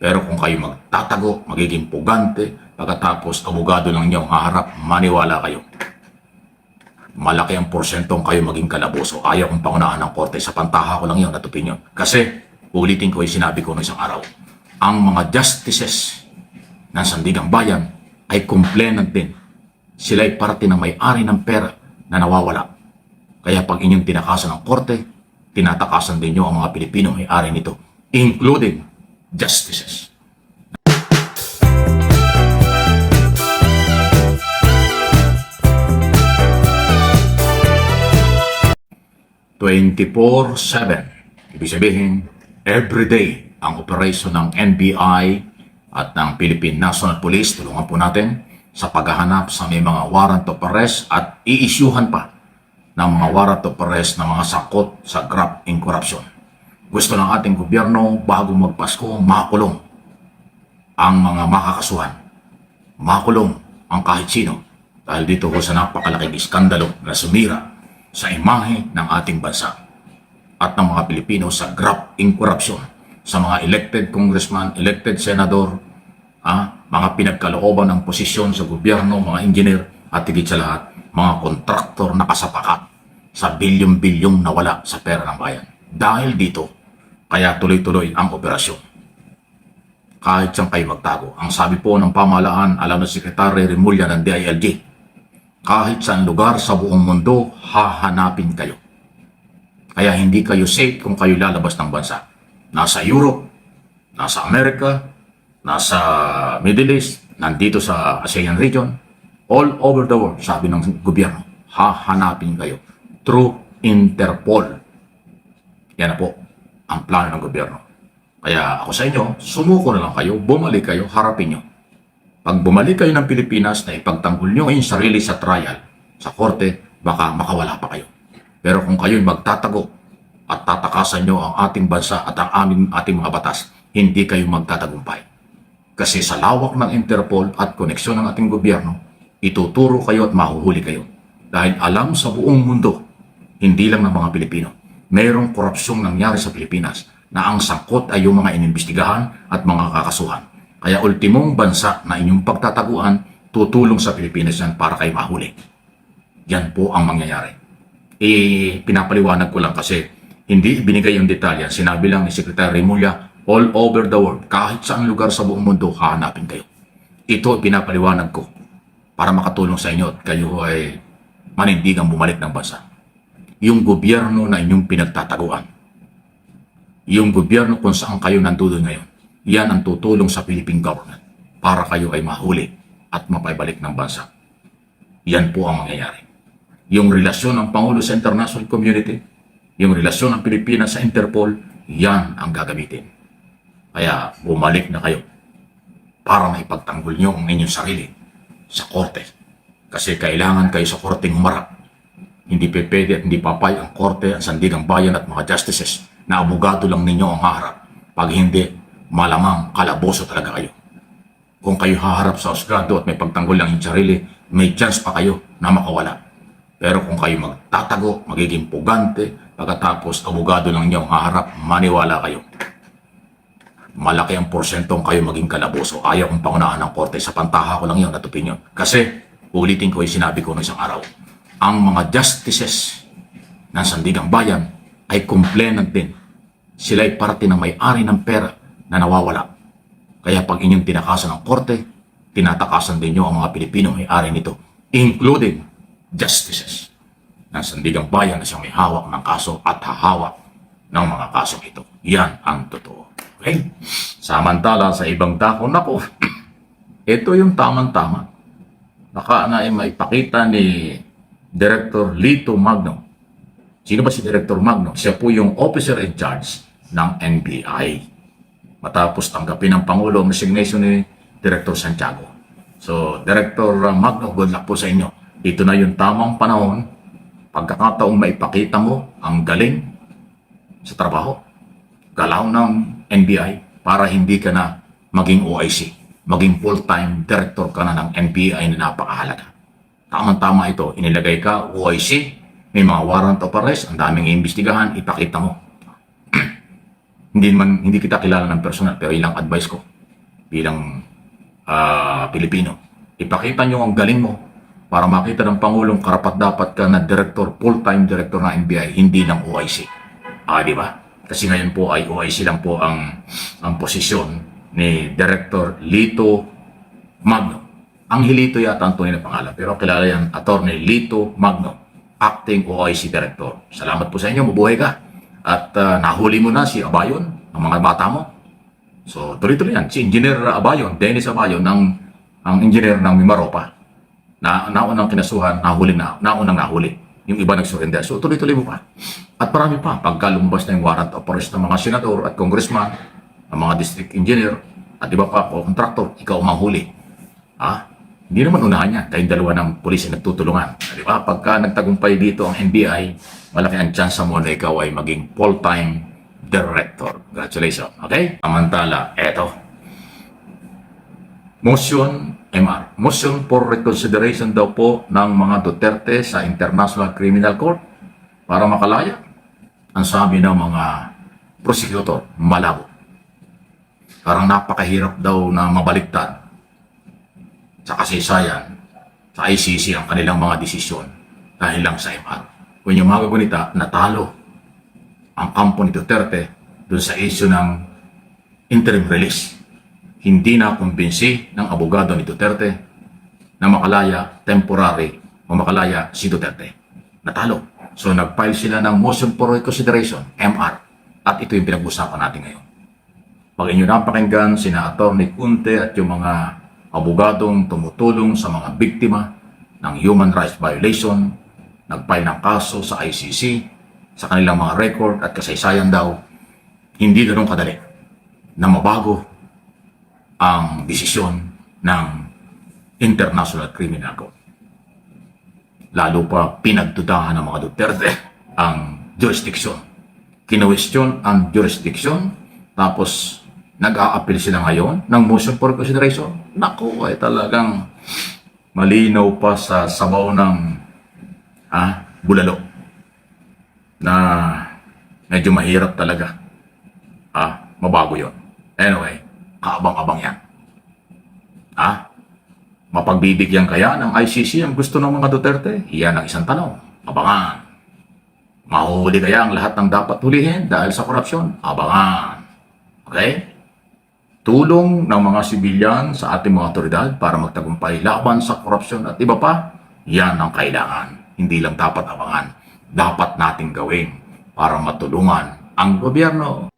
Pero kung kayo magtatago, magiging pugante, pagkatapos abogado lang niyo ang haharap, maniwala kayo. Malaki ang porsyentong kayo maging kalaboso. Ayaw kong pangunahan ng korte. Sa pantaha ko lang yun at opinion. Kasi, ulitin ko yung sinabi ko noong isang araw. Ang mga justices ng Sandigang Bayan ay complainant din. Sila ay parte ng may-ari ng pera na nawawala. Kaya pag inyong tinakasan ng korte, tinatakasan din nyo ang mga Pilipino may-ari nito, including justices. Twenty-four seven. Ibig sabihin, everyday ang operasyon ng NBI at ng Philippine National Police. Tulungan po natin sa paghahanap sa may mga warrant of arrest at iisyuhan pa ng mga warrant of arrest na mga sakot sa graft in corruption. Gusto ng ating gobyerno bago magpasko makulong ang mga makakasuhan. Makulong ang kahit sino dahil dito ko sa napakalaking iskandalo na sumira sa imahe ng ating bansa at ng mga Pilipino sa graft in corruption sa mga elected congressman, elected senador, ah, mga pinagkalooban ng posisyon sa gobyerno, mga engineer, at higit sa lahat, mga kontraktor na kasapakat sa bilyong-bilyong nawala sa pera ng bayan. Dahil dito, kaya tuloy-tuloy ang operasyon. Kahit saan kayo magtago. Ang sabi po ng pamahalaan, alam na Sekretary Remulla ng DILG, kahit saan lugar sa buong mundo, hahanapin kayo. Kaya hindi kayo safe kung kayo lalabas ng bansa. Nasa Europe, nasa Amerika, nasa Middle East, nandito sa ASEAN region, all over the world, sabi ng gobyerno, hahanapin kayo through Interpol. Yan na po ang plano ng gobyerno. Kaya ako sa inyo, sumuko na lang kayo, bumalik kayo, harapin nyo. Pag bumalik kayo ng Pilipinas na ipagtanggol nyo yung sarili sa trial, sa korte, baka makawala pa kayo. Pero kung kayo'y magtatago at tatakasan nyo ang ating bansa at ang aming ating mga batas, hindi kayo magtatagumpay. Kasi sa lawak ng Interpol at koneksyon ng ating gobyerno, ituturo kayo at mahuhuli kayo. Dahil alam sa buong mundo, hindi lang ng mga Pilipino, mayroong korupsyong nangyari sa Pilipinas na ang sangkot ay yung mga inimbestigahan at mga kakasuhan. Kaya ultimong bansa na inyong pagtataguan, tutulong sa Pilipinas yan para kayo mahuli. Yan po ang mangyayari. Eh, pinapaliwanag ko lang kasi hindi ibinigay yung detalye. Sinabi lang ni Secretary Remulla, all over the world, kahit saan lugar sa buong mundo, hahanapin kayo. Ito pinapaliwanag ko para makatulong sa inyo at kayo ay manindigang bumalik ng bansa. Yung gobyerno na inyong pinagtataguan. Yung gobyerno kung saan kayo nandoon ngayon. Yan ang tutulong sa Philippine government para kayo ay mahuli at mapaibalik ng bansa. Yan po ang mangyayari. Yung relasyon ng Pangulo sa international community, yung relasyon ng Pilipinas sa Interpol, yan ang gagamitin. Kaya bumalik na kayo para maipagtanggol nyo ang inyong sarili sa korte. Kasi kailangan kayo sa korteng humarap. Hindi pwede at hindi papay ang korte, ang sandigang bayan at mga justices na abogado lang ninyo ang haharap. Pag hindi, malamang kalaboso talaga kayo. Kung kayo haharap sa husgado at may pagtanggol lang yung sarili, may chance pa kayo na makawala. Pero kung kayo magtatago, magiging pugante, pagkatapos abogado lang niyo ang haharap, maniwala kayo. Malaki ang porsyentong kayo maging kalaboso. Ayaw kong pangunahan ng korte. Sa pantaha ko lang yun at opinion. Kasi, ulitin ko yung sinabi ko noong isang araw. Ang mga justices ng Sandigang Bayan ay complainant din. Sila ay parte ng may-ari ng pera na nawawala. Kaya pag inyong tinakasan ng korte, tinatakasan din nyo ang mga Pilipino may-ari nito, including justices ng Sandigang Bayan na siyang may hawak ng kaso at hahawak ng mga kasong ito. Yan ang totoo. Okay? Samantala sa ibang dako, nako, ito yung tamang-tama. Baka na ay maipakita ni Director Lito Magno. Sino ba si Director Magno? Siya po yung officer in charge ng NBI. Matapos tanggapin ng Pangulo ang resignation ni Director Santiago. So, Director Magno, good luck po sa inyo. Ito na yung tamang panahon, pagkakataong maipakita mo ang galing sa trabaho, galaw ng NBI para hindi ka na maging OIC, maging full-time director ka na ng NBI na napakahalaga. Tamang-tama ito, inilagay ka OIC, may mga warrant of arrest, ang daming iimbestigahan, ipakita mo. hindi man hindi kita kilala ng personal pero ilang advice ko bilang ah, Pilipino. Ipakita nyo ang galing mo para makita ng Pangulong karapat dapat ka na director, full-time director ng NBI, hindi ng OIC. Ah, di ba? Kasi ngayon po ay OIC lang po ang ang posisyon ni Director Lito Magno. Ang Hilito yata ang tunay na pangalan, pero kilala yan, Attorney Lito Magno, Acting OIC Director. Salamat po sa inyo, mabuhay ka. At ah, nahuli mo na si Abayon, ang mga bata mo. So, tuloy-tuloy yan. Si Engineer Abayon, Dennis Abayon, ang, ang engineer ng Mimaropa, na naunang kinasuhan, nahuli na, naunang nahuli. Yung iba nagsurrender. So, tuloy-tuloy mo pa. At marami pa. Pagka lumabas na yung warrant of arrest ng mga senador at congressman, ng mga district engineer, at iba pa o contractor, ikaw ang manghuli. Ha? Hindi naman unahan yan. Tayong dalawa ng pulis ay nagtutulungan. Di ba? Pagka nagtagumpay dito ang NBI, malaki ang chance mo na ikaw ay maging full-time director. Congratulations. Okay? Samantala, eto. Motion MR. Motion for reconsideration daw po ng mga Duterte sa International Criminal Court para makalaya. Ang sabi ng mga prosecutor, malabo. Parang napakahirap daw na mabaliktad sa kasaysayan sa ICC ang kanilang mga desisyon dahil lang sa MR. Kung yung mga gunita, natalo ang kampo ni Duterte doon sa issue ng interim release. Hindi na kumbinsi ng abogado ni Duterte na makalaya temporary o makalaya si Duterte. Natalo. So nag-file sila ng motion for reconsideration, MR. At ito yung pinag-usapan natin ngayon. Pag inyo napakinggan, sina Atty. Kunte at yung mga abogadong tumutulong sa mga biktima ng human rights violation, nag-file ng kaso sa ICC, sa kanilang mga record at kasaysayan daw, hindi ganun kadali na mabago ang desisyon ng International Criminal Court. Lalo pa pinagdudahan ng mga Duterte ang jurisdiction. Kinwestiyon ang jurisdiction, tapos nag-a-appeal sila ngayon ng motion for consideration. Naku, ay talagang malinaw pa sa sabaw ng ah, bulalo na medyo mahirap talaga. Ah, mabago yon. Anyway, kaabang-abang yan. Ah, mapagbibigyan kaya ng ICC ang gusto ng mga Duterte? Yan ang isang tanong. Abangan. Mahuhuli kaya ang lahat ng dapat hulihin dahil sa korupsyon? Abangan. Okay? Tulong ng mga sibilyan sa ating mga otoridad para magtagumpay laban sa korupsyon at iba pa, yan ang kailangan. Hindi lang dapat abangan. Dapat nating gawin para matulungan ang gobyerno.